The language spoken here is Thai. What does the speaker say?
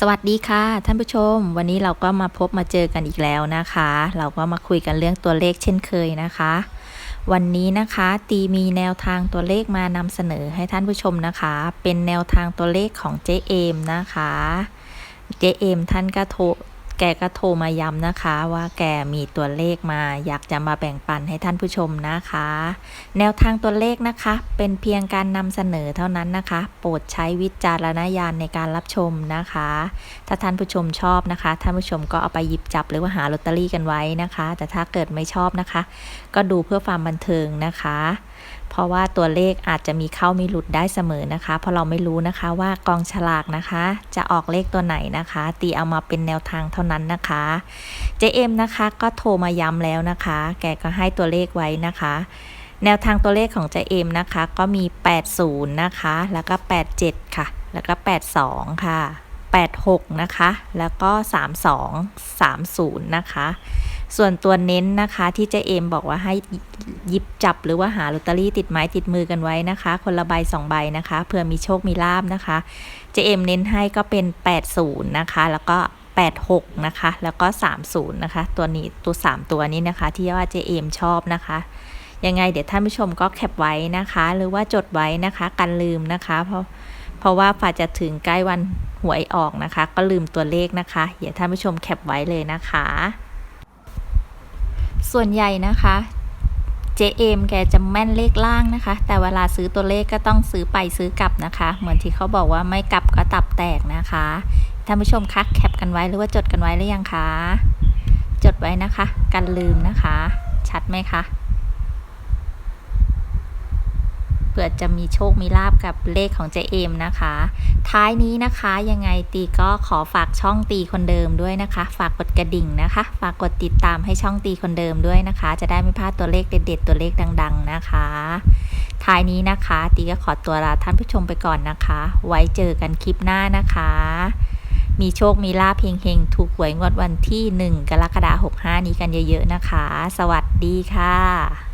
สวัสดีค่ะ ท่านผู้ชม วันนี้เราก็มาพบมาเจอกันอีกแล้วนะคะ เราก็มาคุยกันเรื่องตัวเลขเช่นเคยนะคะ วันนี้นะคะตีมีแนวทางตัวเลขมานำเสนอให้ท่านผู้ชมนะคะ เป็นแนวทางตัวเลขของเจเอมนะคะ เจเอมท่านก็โทร แกก็โทรมาย้ำนะคะ ว่าแกมีตัวเลขมา อยากจะมาแบ่งปันให้ท่านผู้ชมนะคะ แนวทางตัวเลขนะคะ เป็นเพียงการนำเสนอเท่านั้นนะคะ โปรดใช้วิจารณญาณในการรับชมนะคะ ถ้าท่านผู้ชมชอบนะคะ ท่านผู้ชมก็เอาไปหยิบจับหรือว่าหาลอตเตอรี่กันไว้นะคะ แต่ถ้าเกิดไม่ชอบนะคะ ก็ดูเพื่อความบันเทิงนะคะ เพราะว่าตัวเลขอาจจะมีเข้ามีหลุดได้เสมอนะคะ เพราะเราไม่รู้นะคะว่ากองฉลากนะคะ จะออกเลขตัวไหนนะคะ ตีเอามาเป็นแนวทางเท่านั้นนะคะเจเอ็มนะคะก็โทรมาย้ำแล้วนะคะ แกก็ให้ตัวเลขไว้นะคะแนวทางตัวเลขของเจเอ็มนะคะ ก็มี 80 นะคะ แล้วก็ 87 ค่ะ แล้วก็ 82 ค่ะ 86 นะคะ แล้วก็ 32 30 นะคะ ส่วนตัวเน้นนะคะที่เจเอมบอกว่าให้หยิบจับหรือว่าหาลอตเตอรี่ติดไม้ติดมือกันไว้นะคะ คนละใบสองใบนะคะเผื่อมีโชคมีลาบนะคะเจเอมเน้นให้ก็เป็น 80 นะคะ แล้วก็ 86 นะคะ แล้วก็ 30 นะคะ ตัวนี้ตัว 3 ตัวนี้นะคะ ที่ว่าเจเอมชอบนะคะยังไงเดี๋ยวท่านผู้ชมก็แคปไว้นะคะ หรือว่าจดไว้นะคะกันลืมนะคะ เพราะเพราะว่าฝ่าจะถึงใกล้วันหวยออกนะคะ ก็ลืมตัวเลขนะคะ เดี๋ยวท่านผู้ชมแคปไว้เลยนะคะ ส่วนใหญ่นะคะเจเอมแกจะแม่นเลขล่างนะคะ แต่เวลาซื้อตัวเลขก็ต้องซื้อไปซื้อกลับนะคะ เหมือนที่เขาบอกว่าไม่กลับก็ตับแตกนะคะท่านผู้ชมคะแคปกันไว้หรือว่าจดกันไว้หรือยังคะจดไว้นะคะ กันลืมนะคะ ชัดไหมคะ เผื่อจะมีโชคมีลาบกับเลขของเจเอมนะคะ ท้ายนี้นะคะยังไงตีก็ขอฝากช่องตีคนเดิมด้วยนะคะ ฝากกดกระดิ่งนะคะ ฝากกดติดตามให้ช่องตีคนเดิมด้วยนะคะ จะได้ไม่พลาดตัวเลขเด็ดๆตัวเลขดัง ๆ นะคะ ท้ายนี้นะคะ ตีก็ขอตัวลาท่านผู้ชมไปก่อนนะคะ ไว้เจอกันคลิปหน้านะคะ มีโชคมีลาภเฮงๆถูกหวยงวดวันที่ 1 กรกฎาคม65 นี้กันเยอะๆนะคะ สวัสดีค่ะ